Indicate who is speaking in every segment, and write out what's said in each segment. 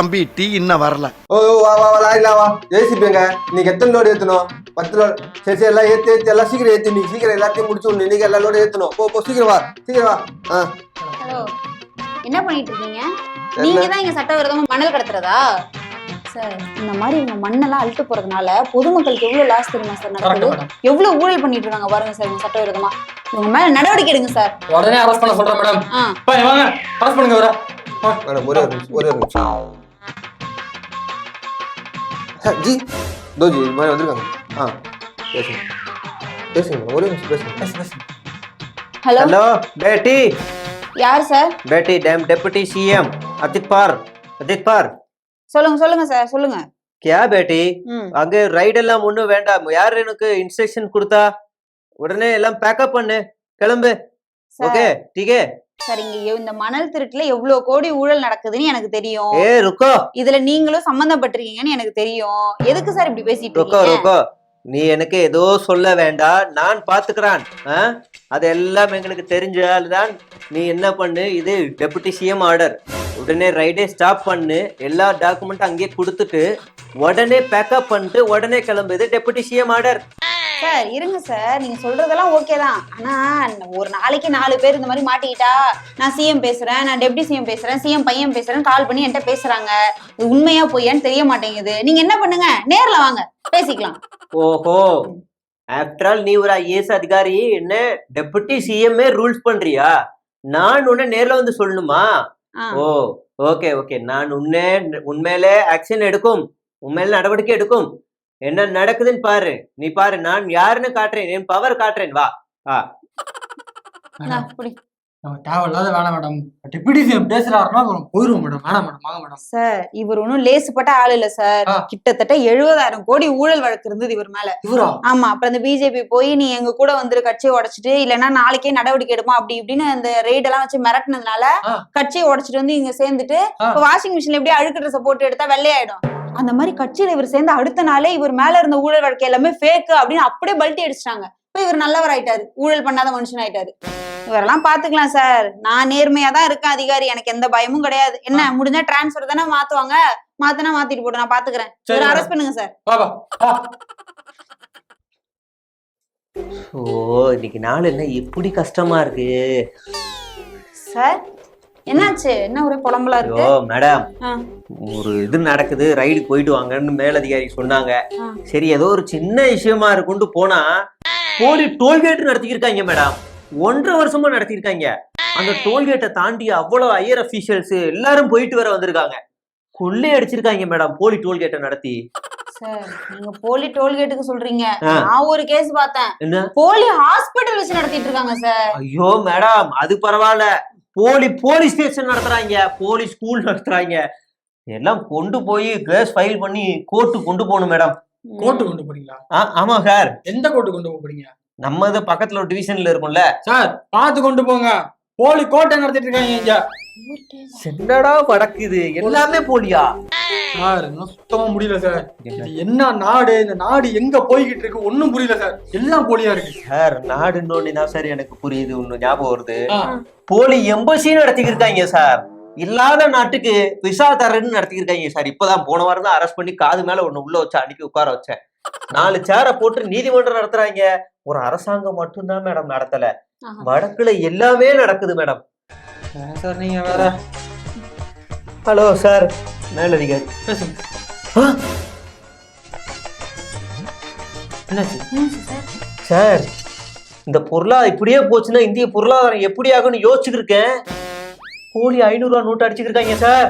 Speaker 1: தம்பி டீ இன்னும் வரல.
Speaker 2: ஓ ஓ, வா வா வா லாரில வா. ஏசிபிங்க இன்னைக்கு எத்தனை லோடு ஏத்தணும்? பத்து லோடு. சரி சரி எல்லாம் ஏத்தி ஏத்தி எல்லாம் சீக்கிரம் ஏத்தி நீ சீக்கிரம் எல்லாத்தையும் முடிச்சு விடணும். இன்னைக்கு எல்லா லோடு ஏத்தணும். போ போ சீக்கிரம் வா சீக்கிரம் வா. ஆ.
Speaker 3: ஹலோ. என்ன பண்ணிட்டு இருக்கீங்க? நீங்க தான் இங்க சட்டவிரோதமா மணல் கடத்துறதா? சார் இந்த மாதிரி இவங்க மண்ணெல்லாம் அழுட்டு போறதுனால பொதுமக்களுக்கு எவ்வளவு லாஸ் தெரியுமா சார் நடக்குது? எவ்வளவு ஊழல் பண்ணிட்டு இருக்காங்க பாருங்க சார் இவங்க சட்டவிரோதமா. இவங்க மேல நடவடிக்கை எடுங்க சார்.
Speaker 4: உடனே அரெஸ்ட் பண்ண சொல்றேன் மேடம் வாங்க. அரெஸ்ட் பண்ணுங்க
Speaker 2: ஒரே ஒரு நிமிஷம். ஜி தோஜி இது மாதிரி வந்திருக்காங்க ஆ பேசுங்க பேசுங்க ஒரே நிமிஷம் பேசுங்க பேசு பேசுங்க
Speaker 3: ஹலோ
Speaker 5: ஹலோ பேட்டி
Speaker 3: யார் சார்
Speaker 5: பேட்டி டேம் டெபுட்டி சிஎம் அஜித் பார் அஜித் பார்
Speaker 3: சொல்லுங்க சொல்லுங்க சார் சொல்லுங்க.
Speaker 5: கியா
Speaker 3: பேட்டி
Speaker 5: அங்க ரைட் எல்லாம் ஒண்ணும் வேண்டாம். யார் எனக்கு இன்ஸ்ட்ரக்ஷன் கொடுத்தா? உடனே எல்லாம் பேக்கப் பண்ணு. கிளம்பு. ஓகே
Speaker 3: டீகே சரிங்க இந்த மணல் திருட்டுல எவ்வளவு கோடி ஊழல் நடக்குதுன்னு எனக்கு தெரியும்.
Speaker 5: ஏ ருக்கோ.
Speaker 3: இதுல நீங்களும் சம்பந்தப்பட்டிருக்கீங்கன்னு எனக்கு தெரியும். எதுக்கு சார் இப்படி பேசிட்டு
Speaker 5: ருக்கோ ருக்கோ. நீ எனக்கு ஏதோ சொல்ல வேண்டாம். நான் பாத்துக்கிறான். அது எல்லாம் எங்களுக்கு தெரிஞ்சால் தான் நீ என்ன பண்ணு? இது டெபுட்டி சிஎம் ஆர்டர். உடனே ரைடே ஸ்டாப் பண்ணு. எல்லா டாக்குமெண்ட்டும் அங்கேயே கொடுத்துட்டு உடனே பேக்கப் பண்ணிட்டு உடனே கிளம்புது டெபுட்டி சிஎம் ஆர்டர்.
Speaker 3: சார் இருங்க சார். நீங்க சொல்றதெல்லாம் ஓகே தான். ஆனா ஒரு நாளைக்கு நாலு பேர் இந்த மாதிரி மாட்டிக்கிட்டா நான் சிஎம் பேசுறேன் நான் டெப்டி சிஎம் பேசுறேன் சிஎம் பையன் பேசுறேன் கால் பண்ணி என்கிட்ட பேசுறாங்க. இது உண்மையா பொய்யான்னு தெரிய மாட்டேங்குது. நீங்க என்ன பண்ணுங்க? நேர்ல வாங்க. பேசிக்கலாம்.
Speaker 5: ஓஹோ. ஆஃப்டர் ஆல் நீ ஒரு ஐஏஎஸ் அதிகாரி. என்ன? டெபுட்டி சிஎம்ஏ ரூல்ஸ் பண்றியா? நான் உன்னை நேர்ல வந்து சொல்லணுமா? ஓ ஓகே ஓகே நான் உன்னே உண்மையிலே ஆக்ஷன் எடுக்கும். உண்மையில நடவடிக்கை எடுக்கும். என்ன நடக்குதுன்னு பாரு. நீ பாரு நான் யாருன்னு காட்டுறேன். என் பவர் காட்டுறேன். வா. ஆ.
Speaker 3: இந்தா, புடி.
Speaker 4: நம்ம தேவையில்லாத வேணாம் மேடம் டிப்யூட்டி சிஎம் பேசுறாருன்னா அப்புறம் போயிருவோம் மேடம் வேணாம் மேடம் வாங்க மேடம்
Speaker 3: சார் இவர் ஒன்றும் லேசுப்பட்ட ஆள் இல்ல சார். கிட்டத்தட்ட எழுபதாயிரம் கோடி ஊழல் வழக்கு இருந்தது இவர் மேல.
Speaker 4: இவரா?
Speaker 3: ஆமா அப்புறம் இந்த பிஜேபி போய் நீ எங்க கூட வந்துரு கட்சியை உடைச்சிட்டு இல்லைன்னா நாளைக்கே நடவடிக்கை எடுமா அப்படி இப்படின்னு அந்த ரெய்ட் எல்லாம் வச்சு மிரட்டினதுனால. கட்சியை உடைச்சிட்டு வந்து இங்க சேர்ந்துட்டு வாஷிங் மிஷின்ல எப்படியே அழுக்கு ட்ரெஸ் போட்டு எடுத்தா வெள்ளையாயிடும். அந்த மாதிரி கட்சியில இவர் சேர்ந்த அடுத்த நாளே இவர் மேல இருந்த ஊழல் வழக்கு எல்லாமே ஃபேக் அப்படின்னு அப்படியே பல்ட்டி அடிச்சிட்டாங்க. இப்ப இவர் நல்லவர் ஆயிட்டாரு ஊழல் பண்ணாத மனுஷன் ஆயிட்டாரு இவரெல்லாம் பாத்துக்கலாம் சார். நான் நேர்மையா தான் இருக்கேன் அதிகாரி. எனக்கு எந்த பயமும் கிடையாது. என்ன முடிஞ்சா டிரான்ஸ்ஃபர் தானே மாத்துவாங்க? மாத்தினா மாத்திட்டு போட்டு நான் பாத்துக்கிறேன்.
Speaker 4: சரி
Speaker 3: இவரை. அரெஸ்ட் பண்ணுங்க சார்.
Speaker 4: வா வா. வா.
Speaker 5: ஓ இன்னைக்கு நாள் என்ன இப்படி கஷ்டமா இருக்கு?
Speaker 3: சார் என்னாச்சு? என்ன ஒரே புலம்பலா இருக்கு?
Speaker 5: மேடம்
Speaker 3: ஆ.
Speaker 5: ஒரு இது நடக்குது ரைடு போயிட்டு வாங்கன்னு மேலதிகாரி சொன்னாங்க. சரி ஏதோ ஒரு சின்ன விஷயமா இருக்கும்னு போனா போலி டோல்கேட் நடத்தியிருக்காங்க மேடம் ஒன்றரை வருஷமா நடத்தியிருக்காங்க அந்த டோல்கேட்டை தாண்டி அவ்வளவு ஹையர் அபிஷியல்ஸ் எல்லாரும் போயிட்டு வர வந்திருக்காங்க. கொள்ளை அடிச்சிருக்காங்க மேடம் போலி டோல்கேட்டை நடத்தி.
Speaker 3: சார் நீங்க போலி டோல்கேட்டுக்கு சொல்றீங்க. நான் ஒரு கேஸ் பார்த்தேன். போலி ஹாஸ்பிட்டல் வச்சு நடத்திட்டு இருக்காங்க சார்
Speaker 5: ஐயோ மேடம் அது பரவாயில்ல. போலி போலீஸ் ஸ்டேஷன் நடத்துறாங்க. போலி ஸ்கூல் நடத்துறாங்க. எல்லாம் கொண்டு போய் கேஸ் ஃபைல் பண்ணி கோர்ட்டு கொண்டு போகணும் மேடம்.
Speaker 4: கோர்ட்டு கொண்டு போறீங்களா?
Speaker 5: ஆமா சார்.
Speaker 4: எந்த கோர்ட்டு கொண்டு போக போறீங்க?
Speaker 5: நம்ம இது பக்கத்துல ஒரு டிவிஷன்ல இருக்கும்ல.
Speaker 4: சார் பார்த்து கொண்டு போங்க. போலி கோட்டை நடத்திட்டு இருக்காங்க இங்க.
Speaker 5: என்னடா வடக்குது? எல்லாமே போலியா?
Speaker 4: சார் சுத்தமா முடியல சார். என்ன? நாடு? இந்த நாடு எங்க போய்கிட்டு இருக்கு? ஒண்ணும் புரியல சார். எல்லாம் போலியா இருக்கு.
Speaker 5: சார் நாடுன்னு தான் சார் எனக்கு புரியுது. ஒண்ணு ஞாபகம் வருது. போலி எம்பசி நடத்திக்கிருக்காங்க சார். இல்லாத நாட்டுக்கு விசா தரேன்னு நடத்திக்கிருக்காங்க சார். இப்பதான் போன வாரம் தான் அரெஸ்ட் பண்ணி காது மேல ஒண்ணு உள்ள வச்சு அன்னைக்கு உட்கார வச்சேன். நாலு சேரை போட்டு நீதிமன்றம் நடத்துறாங்க. ஒரு அரசாங்கம் மட்டும்தான் மேடம் நடத்தல. வடக்குல எல்லாமே நடக்குது மேடம்
Speaker 4: சார் நீங்க வேற.
Speaker 5: ஹலோ சார் மேலதிகாரி சார் இந்த பொருளா இப்படியே போச்சுன்னா இந்திய பொருளாதாரம் எப்படி ஆகும்னு யோசிச்சுட்டு இருக்கேன் போலி ஐநூறு ரூபா நோட்டு அடிச்சுக்கிருக்காங்க சார்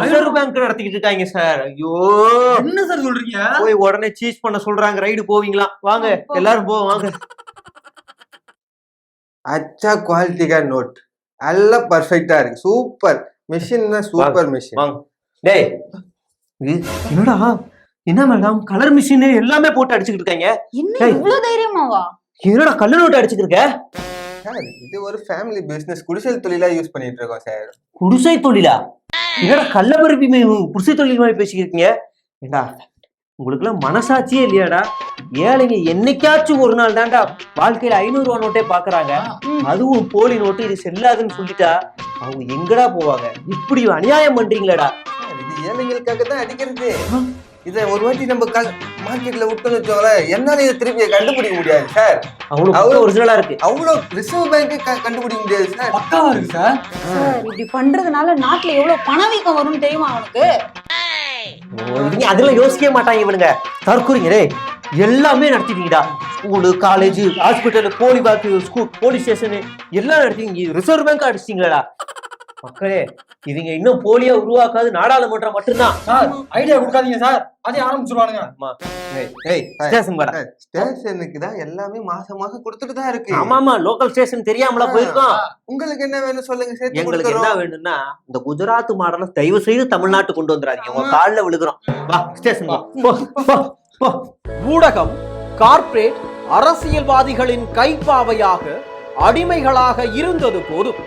Speaker 5: ரிசர்வ் பேங்க் நடத்திக்கிட்டு இருக்காங்க சார் ஐயோ.
Speaker 4: என்ன சார் சொல்றீங்க?
Speaker 5: போய் உடனே சீஸ் பண்ண சொல்றாங்க ரைடு போவீங்களா? வாங்க எல்லாரும் போவோம் வாங்க.
Speaker 2: அச்சா குவாலிட்டிக்கா நோட் எல்லாம் பர்ஃபெக்டா இருக்கு. சூப்பர் மிஷின் சூப்பர் மிஷின்
Speaker 5: டேய். என்னடா? என்ன மேடம் கலர் மிஷின் எல்லாமே போட்டு அடிச்சுக்கிட்டு இருக்காங்க?
Speaker 3: என்ன. இவ்வளவு தைரியமாவா?
Speaker 5: என்னடா கல்லு நோட்டு அடிச்சுக்கிட்டு இருக்க?
Speaker 2: சார் இது ஒரு ஃபேமிலி பிசினஸ் குடிசல் தொழிலா யூஸ் பண்ணிட்டு இருக்கோம் சார்
Speaker 5: குடிசை தொழிலா? என்னடா கள்ள பருப்பி குடிசை தொழில் மாதிரி பேசிக்கிருக்கீங்க ஏண்டா உங்களுக்குலாம் மனசாட்சியே இல்லையாடா? ஏழைங்க என்னைக்காச்சும் ஒரு நாள் தான்டா வாழ்க்கையில ஐநூறு ரூபா நோட்டே பாக்குறாங்க. அதுவும் போலி நோட்டு இது செல்லாதுன்னு சொல்லிட்டா அவங்க எங்கடா போவாங்க? இப்படி அநியாயம் பண்றீங்களேடா?
Speaker 2: இது ஏழைங்களுக்காக தான் அடிக்கிறது. இதை ஒரு வாட்டி நம்ம மார்க்கெட்ல விட்டோம்னு வச்சோங்களேன் என்னால இதை திருப்பி கண்டுபிடிக்க முடியாது சார்.
Speaker 5: அவ்வளவு ஒரிஜினலா இருக்கு.
Speaker 2: அவ்வளோ ரிசர்வ் பேங்க் கண்டுபிடிக்க முடியாது சார்.
Speaker 4: பக்காவா இருக்கு சார்?
Speaker 3: சார் இப்படி பண்றதுனால நாட்டுல எவ்வளவு பணவீக்கம் வரும்னு தெரியுமா அவனுக்கு?
Speaker 5: இவங்க அதெல்லாம் யோசிக்கவே மாட்டாங்க இவனுங்க. தற்கொலைங்களே எல்லாமே நடத்திட்டீங்கடா. ஸ்கூலு காலேஜ் ஹாஸ்பிட்டல் போலி பாக்கு ஸ்கூல் போலீஸ் ஸ்டேஷனு எல்லாம் நடத்திங்க ரிசர்வ் பேங்க் அடிச்சிட்டீங்களா மக்களே இவங்க இன்னும் போலியா உருவாக்காது நாடாளுமன்றம் மட்டும்தான்.
Speaker 4: சார் ஐடியா கொடுக்காதீங்க சார். அதே ஆரம்பிச்சிருவானுங்க.
Speaker 2: ஸ்டேஷனுக்கு தான் எல்லாமே மாசம் மாசம் கொடுத்துட்டு தான் இருக்கு.
Speaker 5: ஆமாமா லோக்கல் ஸ்டேஷன் தெரியாமலா போயிருக்கோம்.
Speaker 2: உங்களுக்கு என்ன வேணும் சொல்லுங்க சேர்த்து
Speaker 5: எங்களுக்கு என்ன. வேணும்னா இந்த குஜராத் மாடல தயவு செய்து தமிழ்நாட்டு கொண்டு வந்துடாதீங்க. உங்க கால்ல விழுகிறோம். வா ஸ்டேஷன் வா. போ, போ, போ.
Speaker 1: ஊடகம் கார்ப்பரேட் அரசியல்வாதிகளின் கைப்பாவையாக அடிமைகளாக இருந்தது போதும்.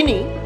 Speaker 1: இனி